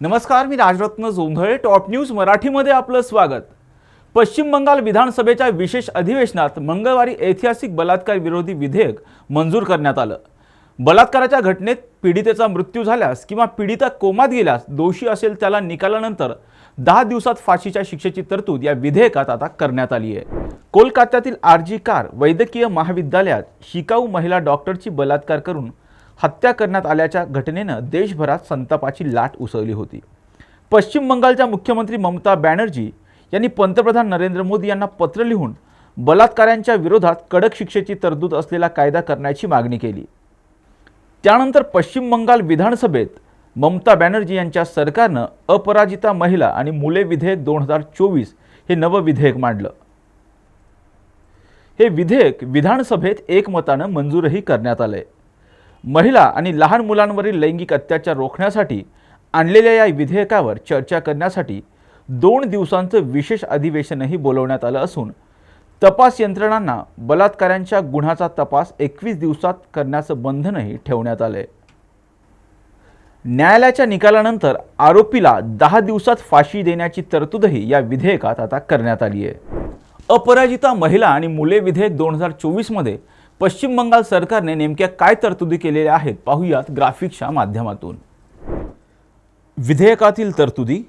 नमस्कार मी Rajratna Jondhale. Top news मराठीमध्ये आपलं स्वागत. पश्चिम बंगाल विधानसभेच्या विशेष अधिवेशनात मंगळवारी ऐतिहासिक बलात्कार विरोधी विधेयक मंजूर करण्यात आलं. बलात्काराच्या घटनेत पीडितेचा मृत्यू झाल्यास किंवा पीडिता कोमात गेल्यास दोषी असेल त्याला निकालानंतर दहा दिवसात फाशीच्या शिक्षेची तरतूद या विधेयकात आता करण्यात आली आहे. कोलकात्यातील आरजी कार वैद्यकीय महाविद्यालयात शिकाऊ महिला डॉक्टरची बलात्कार करून हत्या करण्यात आल्याच्या घटनेनं देशभरात संतापाची लाट उसळली होती. पश्चिम बंगालच्या मुख्यमंत्री ममता बॅनर्जी यांनी पंतप्रधान नरेंद्र मोदी यांना पत्र लिहून बलात्कारांच्या विरोधात कडक शिक्षेची तरतूद असलेला कायदा करण्याची मागणी केली. त्यानंतर पश्चिम बंगाल विधानसभेत ममता बॅनर्जी यांच्या सरकारनं अपराजिता महिला आणि मुले विधेयक दोन हजार चोवीस हे नवं विधेयक मांडलं. हे विधेयक विधानसभेत एकमतानं मंजूरही करण्यात आलंय. महिला आणि लहान मुलांवरील लैंगिक अत्याचार रोखण्यासाठी आणलेल्या या विधेयकावर चर्चा करण्यासाठी दोन दिवसांचं विशेष अधिवेशनही बोलवण्यात आलं असून तपास यंत्रणांना बलात्कारांच्या गुन्ह्याचा तपास एकवीस दिवसात करण्याचं बंधनही ठेवण्यात आलं आहे न्यायालयाच्या निकालानंतर आरोपीला दहा दिवसात फाशी देण्याची तरतूदही या विधेयकात आता करण्यात आली आहे अपराजिता महिला आणि मुले विधेयक दोन हजार चोवीसमध्ये पश्चिम बंगाल सरकारने नेमक्या काय तरतुदी केलेल्या आहेत पाहूयात ग्राफिक्सच्या माध्यमातून. विधेयकातील तरतुदी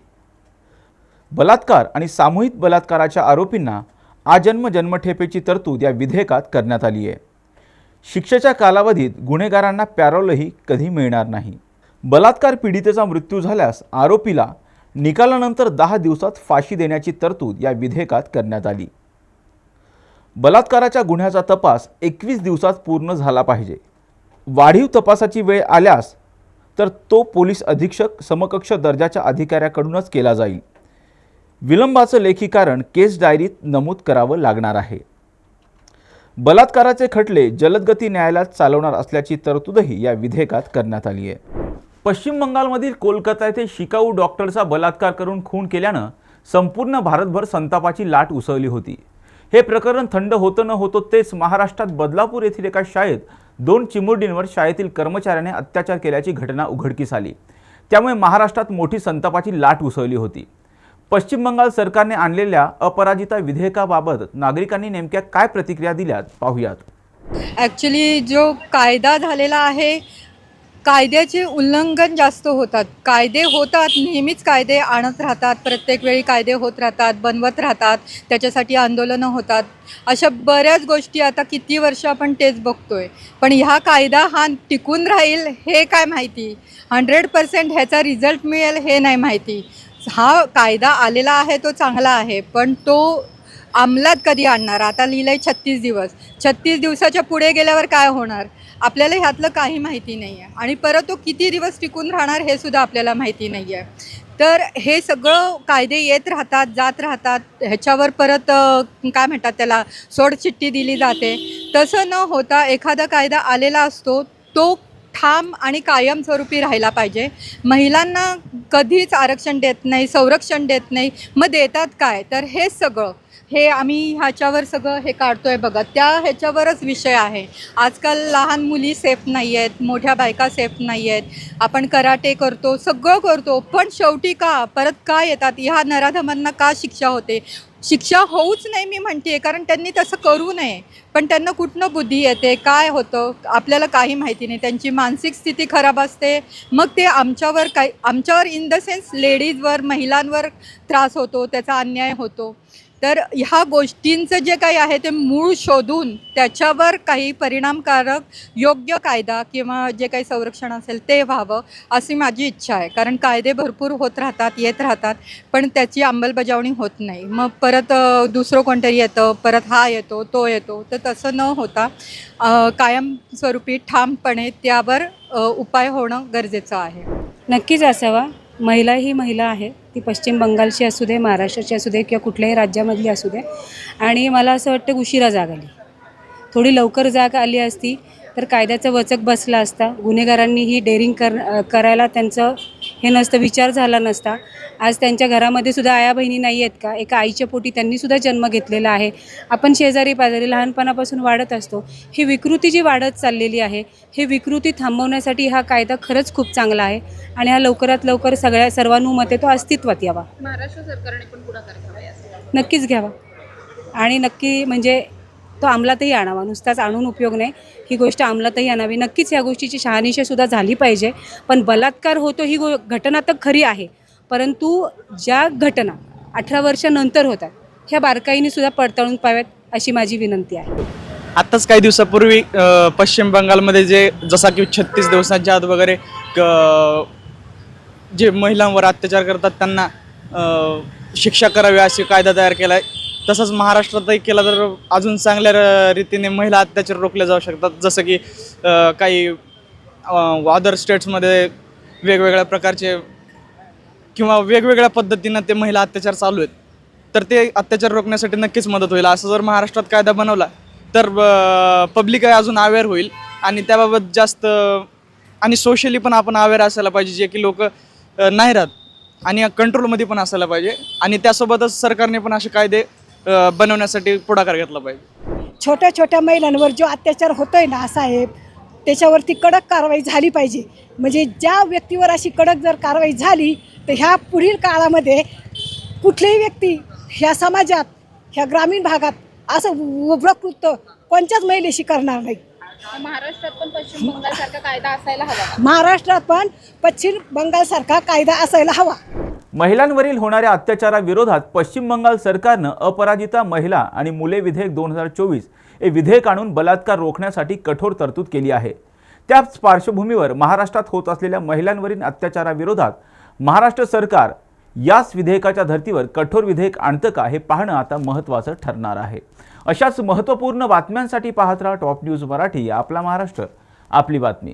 बलात्कार आणि सामूहिक बलात्काराच्या आरोपींना आजन्म जन्मठेपेची तरतूद या विधेयकात करण्यात आली आहे. शिक्षेच्या कालावधीत गुन्हेगारांना पॅरोलही कधी मिळणार नाही. बलात्कार पीडितेचा मृत्यू झाल्यास आरोपीला निकालानंतर दहा दिवसात फाशी देण्याची तरतूद या विधेयकात करण्यात आली. बलात्काराच्या गुन्ह्याचा तपास एकवीस दिवसात पूर्ण झाला पाहिजे. वाढीव तपासाची वेळ आल्यास तर तो पोलीस अधीक्षक समकक्ष दर्जाच्या अधिकाऱ्याकडूनच केला जाईल. विलंबाचं लेखी कारण केस डायरीत नमूद करावं लागणार आहे. बलात्काराचे खटले जलदगती न्यायालयात चालवणार असल्याची तरतूदही या विधेयकात करण्यात आली आहे. पश्चिम बंगालमधील कोलकाता येथे शिकाऊ डॉक्टरचा बलात्कार करून खून केल्यानं संपूर्ण भारतभर संतापाची लाट उसळली होती. हे प्रकरण थंड होतं न होतं तेच महाराष्ट्रात बदलापूर येथील एका शाळेत दोन चिमुरडींवर शाळेतील कर्मचाऱ्याने अत्याचार केल्याची घटना उघडकीस आली. त्यामुळे महाराष्ट्रात मोठी संतापाची लाट उसळली होती. पश्चिम बंगाल सरकारने आणलेल्या अपराजिता विधेयकाबाबत नागरिकांनी नेमक्या काय प्रतिक्रिया दिल्यात पाहूयात. ॲक्च्युली जो कायदा झालेला आहे कायद्याचे उल्लंघन जास्त होतात. कायदे होतात नेहमीच कायदे आणत राहतात. प्रत्येक वेळी कायदे होत राहतात बनवत राहतात. त्याच्यासाठी आंदोलनं होतात. अशा बऱ्याच गोष्टी आता किती वर्ष आपण तेच बघतोय. पण ह्या कायदा हा टिकून राहील हे काय माहिती? हंड्रेड पर्सेंट ह्याचा रिझल्ट मिळेल हे नाही माहिती. हा कायदा आलेला आहे तो चांगला आहे. पण तो अंमलात कधी आणणार? आता लिहिलं आहे छत्तीस दिवस. छत्तीस दिवसाच्या पुढे गेल्यावर काय होणार? आपल्याला ह्यातलं काही माहिती नाही आहे आणि परत तो किती दिवस टिकून राहणार हे सुद्धा आपल्याला माहिती नाही आहे तर हे सगळं कायदे येत राहतात जात राहतात. ह्याच्यावर परत काय म्हणतात त्याला सोडचिठ्ठी दिली जाते. तसं न होता एखादा कायदा आलेला असतो तो ठाम आणि कायमस्वरूपी राहिला पाहिजे. महिलांना कधीच आरक्षण देत नाही संरक्षण देत नाही. मग देतात काय? तर हे सगळं हे आम्ही ह्याच्यावर सगळं हे काढतोय बघा. त्या ह्याच्यावरच विषय आहे. आजकाल लहान मुली सेफ नाही आहेत मोठ्या बायका सेफ नाही आहेत. आपण कराटे करतो सगळं करतो पण शेवटी का? परत का येतात? ह्या नराधमांना का शिक्षा होते? शिक्षा होऊच नाही मी म्हणते कारण त्यांनी तसं करू नये. पण त्यांना कुठनं बुद्धी येते? काय होतं? आपल्याला काही माहिती नाही. त्यांची मानसिक स्थिती खराब असते. मग ते आमच्यावर काय आमच्यावर इन द सेन्स लेडीजवर महिलांवर त्रास होतो त्याचा अन्याय होतो. तर ह्या गोष्टींचं जे काही आहे ते मूळ शोधून त्याच्यावर काही परिणामकारक योग्य कायदा किंवा जे काही संरक्षण असेल ते व्हावं अशी माझी इच्छा आहे. कारण कायदे भरपूर होत राहतात येत राहतात पण त्याची अंमलबजावणी होत नाही. मग परत दुसरं कोणतरी येतं परत हा येतो तो येतो तर तसं न होता कायमस्वरूपी ठामपणे त्यावर उपाय होणं गरजेचं आहे. नक्कीच असावा. महिला ही महिला आहे. ती पश्चिम बंगालची असू दे महाराष्ट्राची असू दे किंवा कुठल्याही राज्यामधली असू दे. आणि मला असं वाटतं उशिरा जाग आली. थोडी लवकर जाग आली असती तर कायद्याचा वचक बसला असता. गुन्हेगारांनी ही डेअरिंग कर करायला त्यांचं हे नसतं विचार झाला नसता. आज त्यांच्या घरामध्ये सुद्धा आया बहिणी नाही आहेत का? एका आईच्या पोटी त्यांनी सुद्धा जन्म घेतलेला आहे. आपण शेजारी पाजारी लहानपणापासून वाढत असतो. ही विकृती जी वाढत चाललेली आहे ही विकृती थांबवण्यासाठी हा कायदा खरंच खूप चांगला आहे आणि हा लवकरात लवकर सगळ्या सर्वानुमते तो अस्तित्वात यावा. महाराष्ट्र सरकारने पण पुढाकार घ्यावा. नक्कीच घ्यावा. आणि नक्की म्हणजे तो अंमलातही आणावा. नुसताच आणून उपयोग नाही. ही गोष्ट अंमलातही आणावी. नक्कीच या गोष्टीची शहानिशासुद्धा झाली पाहिजे. पण बलात्कार होतो ही गो घटना तर खरी आहे. परंतु ज्या घटना अठरा वर्षानंतर होतात ह्या बारकाईने सुद्धा पडताळून पाव्यात अशी माझी विनंती आहे. आत्ताच काही दिवसापूर्वी पश्चिम बंगालमध्ये जे जसा की छत्तीस दिवसांच्या आत वगैरे जे महिलांवर अत्याचार करतात त्यांना शिक्षा करावी अशी कायदा तयार केला आहे तसंच महाराष्ट्रातही केला तर अजून चांगल्या र- रीतीने महिला अत्याचार रोखले जाऊ शकतात. जसं की काही अदर स्टेट्समध्ये वेगवेगळ्या प्रकारचे किंवा वेगवेगळ्या पद्धतीनं ते महिला अत्याचार चालू आहेत. तर ते अत्याचार रोखण्यासाठी नक्कीच मदत होईल. असं जर महाराष्ट्रात कायदा बनवला तर पब्लिक अजून अवेअर होईल आणि त्याबाबत जास्त आणि सोशली पण आपण अवेअर असायला पाहिजे जे की लोक नाही राहत आणि कंट्रोलमध्ये पण असायला पाहिजे. आणि त्यासोबतच सरकारने पण असे कायदे बनवण्यासाठी पुढाकार घेतला पाहिजे. छोट्या छोट्या महिलांवर जो अत्याचार होतोय ना साहेब त्याच्यावरती कडक कारवाई झाली पाहिजे. म्हणजे ज्या व्यक्तीवर अशी कडक जर कारवाई झाली तर ह्या पुढील काळामध्ये कुठलीही व्यक्ती ह्या समाजात ह्या ग्रामीण भागात असं उभ्र कृत्य कोणत्याच महिलेशी करणार नाही. महाराष्ट्रात पण पश्चिम बंगाल सारखा कायदा असायला हवा. महाराष्ट्रात पण पश्चिम बंगालसारखा कायदा असायला हवा. महिलांवरील होणाऱ्या अत्याचाराविरोधात पश्चिम बंगाल सरकारनं अपराजिता महिला आणि मुले विधेयक दोन हजार चोवीस हे विधेयक आणून बलात्कार रोखण्यासाठी कठोर तरतूद केली आहे. त्याच पार्श्वभूमीवर महाराष्ट्रात होत असलेल्या महिलांवरील अत्याचाराविरोधात महाराष्ट्र सरकार याच विधेयकाच्या धर्तीवर कठोर विधेयक आणतं का हे पाहणं आता महत्त्वाचं ठरणार आहे. अशाच महत्त्वपूर्ण बातम्यांसाठी पाहत राहा टॉप न्यूज मराठी आपला महाराष्ट्र आपली बातमी.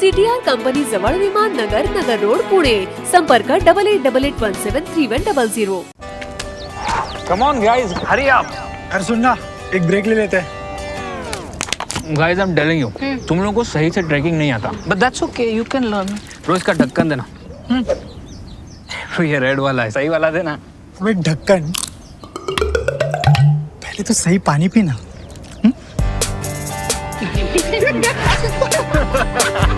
सीटीआर कंपनी जवळ विमान नगर नगर रोड पुणे. संपर्क double eight double eight one seven three one double zero come on guys hurry up अरे सुन ना एक ब्रेक ले लेते हैं. Guys I am telling you तुम लोगों को सही से ट्रैकिंग नहीं आता. But that's okay you can learn रोज का ढक्कन देना. हम्म। ये रेड वाला है. सही वाला देना. अबे ढक्कन. पहले तो सही पानी पीना.